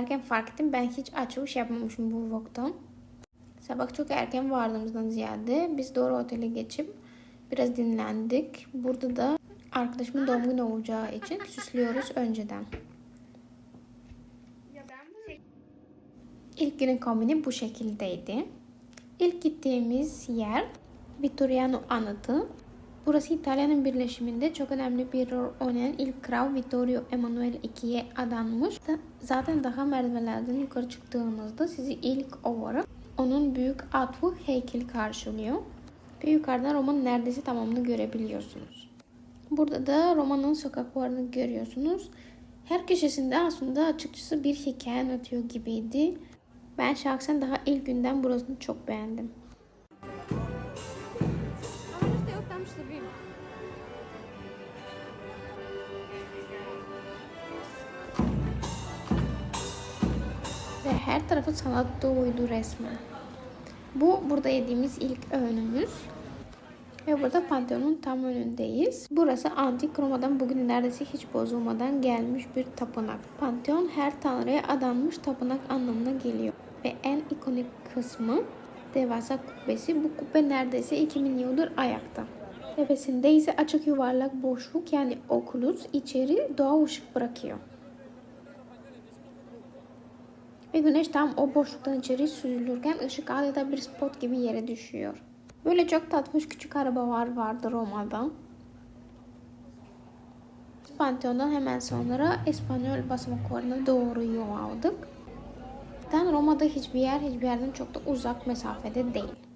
gelirken fark ettim. Ben hiç açılış yapmamışım bu vlogda. Sabah çok erken vardığımızdan ziyade biz doğru otele geçip biraz dinlendik. Burada da arkadaşımın doğum günü olacağı için süslüyoruz önceden. İlk günün kombini bu şekildeydi. İlk gittiğimiz yer Vittoriano Anıtı. Burası İtalya'nın birleşiminde çok önemli bir rol oynayan ilk kral Vittorio Emanuele II'ye adanmış. Da- Zaten daha merdivenlerden yukarı çıktığınızda sizi ilk olarak onun büyük atlı heykeli karşılıyor. Ve yukarıdan Roma'nın neredeyse tamamını görebiliyorsunuz. Burada da Roma'nın sokaklarını görüyorsunuz. Her köşesinde aslında açıkçası bir hikaye anlatıyor gibiydi. Ben şahsen daha ilk günden burasını çok beğendim. Bir. Ve her tarafı sanat doluydu resmen. Bu burada yediğimiz ilk öğünümüz. Ve burada Pantheon'un tam önündeyiz. Burası antik Roma'dan bugün neredeyse hiç bozulmadan gelmiş bir tapınak. Pantheon her tanrıya adanmış tapınak anlamına geliyor. Ve en ikonik kısmı devasa kubbesi. Bu kubbe neredeyse 2000 yıldır ayakta. Tepesinde ise açık yuvarlak boşluk yani okulus içeri doğal ışık bırakıyor. Ve güneş tam o boşluktan içeri süzülürken ışık adeta bir spot gibi yere düşüyor. Böyle çok tatlış küçük arabalar vardı Roma'da. Pantheon'dan hemen sonra İspanyol basamaklarına doğru yol aldık. Roma'da hiçbir yer hiçbir yerden çok da uzak mesafede değil.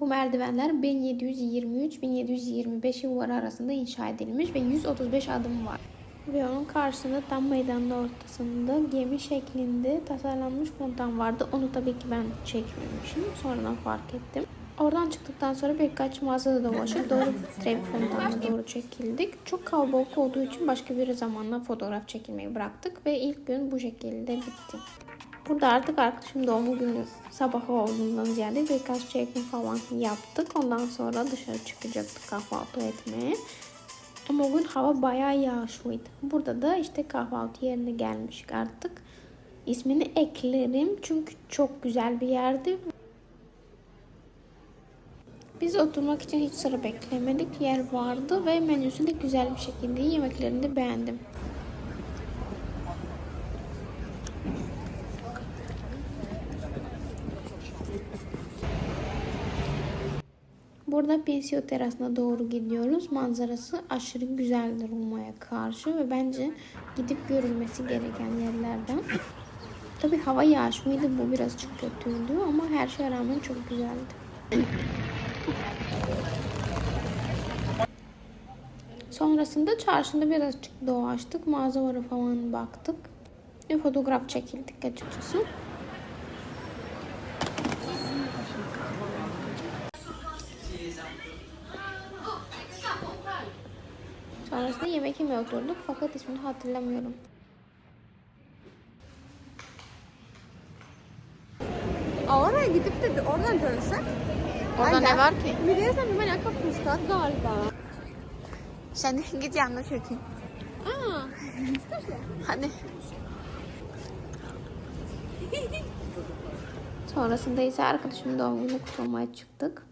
Bu merdivenler 1723-1725 yılları arasında inşa edilmiş ve 135 adım var. Ve onun karşısında tam meydanın ortasında gemi şeklinde tasarlanmış fontan vardı. Onu tabii ki ben çekmemişim. Sonradan fark ettim. Oradan çıktıktan sonra birkaç mağazada dolaşıp doğru Trevi Fontanı'na doğru çekildik. Çok kalabalık olduğu için başka bir zamanla fotoğraf çekilmeyi bıraktık ve ilk gün bu şekilde bitti. Burada artık arkadaşım doğum günü sabahı olduğundan ziyade birkaç check-in falan yaptık. Ondan sonra dışarı çıkacaktık kahvaltı etmeye. Ama o gün hava bayağı yağışlıydı. Burada da işte kahvaltı yerine gelmiştik artık. İsmini eklerim çünkü çok güzel bir yerdi. Biz oturmak için hiç sıra beklemedik. Yer vardı ve menüsü de güzel bir şekilde yemeklerini de beğendim. Burada Pensio terasına doğru gidiyoruz. Manzarası aşırı güzeldir Roma'ya karşı ve bence gidip görülmesi gereken yerlerden. Tabi hava yağışlıydı bu birazcık kötüydü ama her şeye rağmen çok güzeldi. Sonrasında çarşında birazcık dolaştık. Mağazalara falan baktık. Ve fotoğraf çekildik açıkçası. Sonrasında yemek yemeye oturduk fakat ismini hatırlamıyorum. Oraya gidip de oradan dönsek. Orada ne var ki? Biliyorsan bir alaka fırsat galiba. Sen git yanına çekeyim. Aa. Hadi. Sonrasında ise arkadaşımın doğum günü kutlamaya çıktık.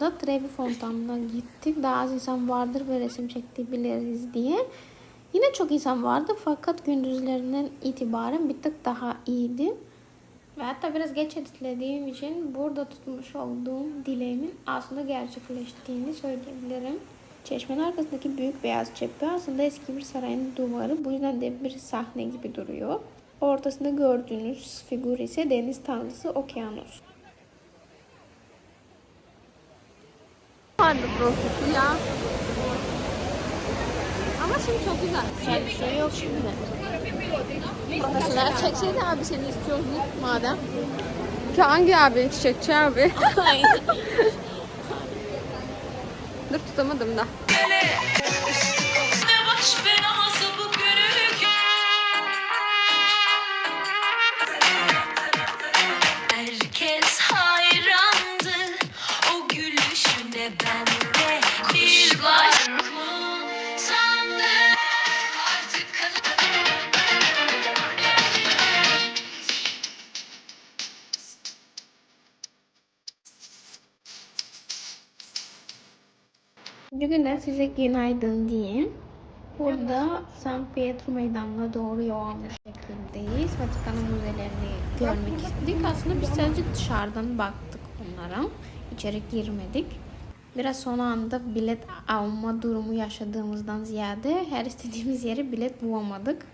Buradan sonra da Trevi Fontanı'na gittik. Daha az insan vardır ve resim çekebiliriz diye. Yine çok insan vardı fakat gündüzlerinden itibaren bir tık daha iyiydi. Ve hatta biraz geç editlediğim için burada tutmuş olduğum dileğimin aslında gerçekleştiğini söyleyebilirim. Çeşmenin arkasındaki büyük beyaz cephe aslında eski bir sarayın duvarı. Bu yüzden de bir sahne gibi duruyor. Ortasında gördüğünüz figür ise deniz tanrısı Okyanus. Burası ya. Ama şimdi çok güzel. Güzel bir şey yok şimdi. Profesyonel çekseydi abi seni istiyoruz madem. Peki hangi abi? Çiçekçi abi. Dur tutamadım da. Bugün de size günaydın diyeyim. Burada San Pietro Meydanı'na doğru yoğun bir şekildeyiz. Vatikan'ın müzelerini görmek istedik. Aslında biz sadece dışarıdan baktık onlara. İçeri girmedik. Biraz son anda bilet alma durumu yaşadığımızdan ziyade her istediğimiz yere bilet bulamadık.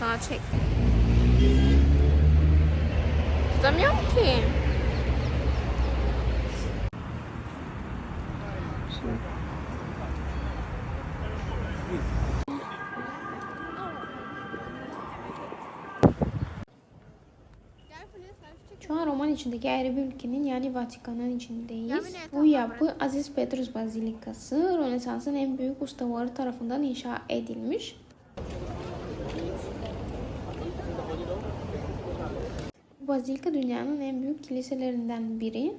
Sana çek. Tutamıyorum ki. Şu an Roman içindeki ayrı bir ülkenin yani Vatikan'ın içindeyiz. Bu yapı Aziz Petrus Bazilikası Rönesans'ın en büyük ustaları tarafından inşa edilmiş. Bu bazilika dünyanın en büyük kiliselerinden biri.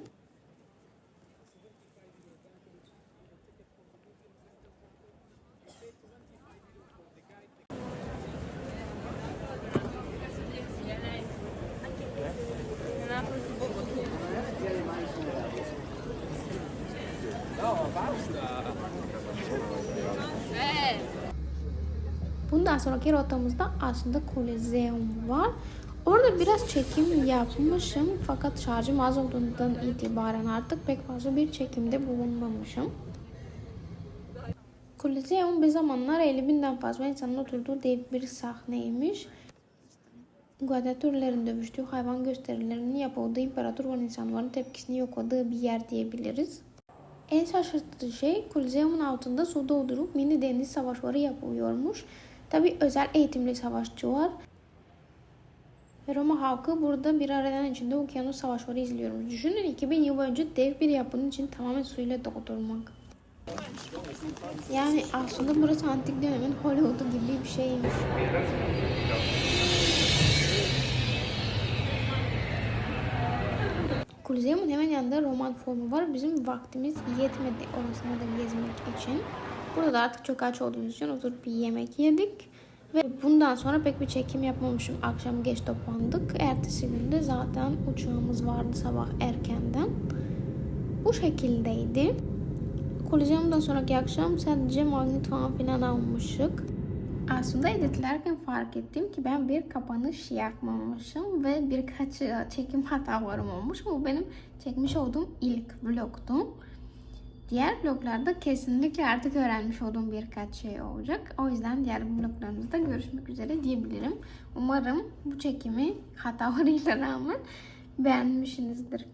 Bundan sonraki rotamızda aslında Koliseum var. Orada biraz çekim yapmışım fakat şarjım az olduğundan itibaren artık pek fazla bir çekimde bulunmamışım. Koliseum bir zamanlar 50 binden fazla insanın oturduğu dev bir sahneymiş. Gladyatörlerin dövüştüğü hayvan gösterilerinin yapıldığı imparator ve insanların tepkisini yokladığı bir yer diyebiliriz. En şaşırtıcı şey Koliseum'un altında su doldurup mini deniz savaşları yapılıyormuş. Tabi özel eğitimli savaşçı var. Ve Roma halkı burada bir aradan içinde okyanus savaşları izliyormuş. Düşünün 2000 yıl önce dev bir yapının için tamamen suyla doldurmak. Yani aslında burası antik dönemin Hollywood'u gibi bir şeymiş. Koliseum'un hemen yanında Roman formu var. Bizim vaktimiz yetmedi orasına da gezmek için. Burada artık çok aç olduğumuz için oturup bir yemek yedik. Ve bundan sonra pek bir çekim yapmamışım. Akşam geç toplandık. Ertesi günde zaten uçağımız vardı sabah erkenden. Bu şekildeydi. Koliseum'dan sonraki akşam sadece magnet falan filan almışık. Aslında editlerken fark ettim ki ben bir kapanış yapmamışım ve birkaç e, çekim hatalarım olmuş. Bu benim çekmiş olduğum ilk vlogtu. Diğer vloglarda kesinlikle artık öğrenmiş olduğum birkaç şey olacak. O yüzden diğer vloglarımızda görüşmek üzere diyebilirim. Umarım bu çekimi hatalarıyla rağmen beğenmişsinizdir.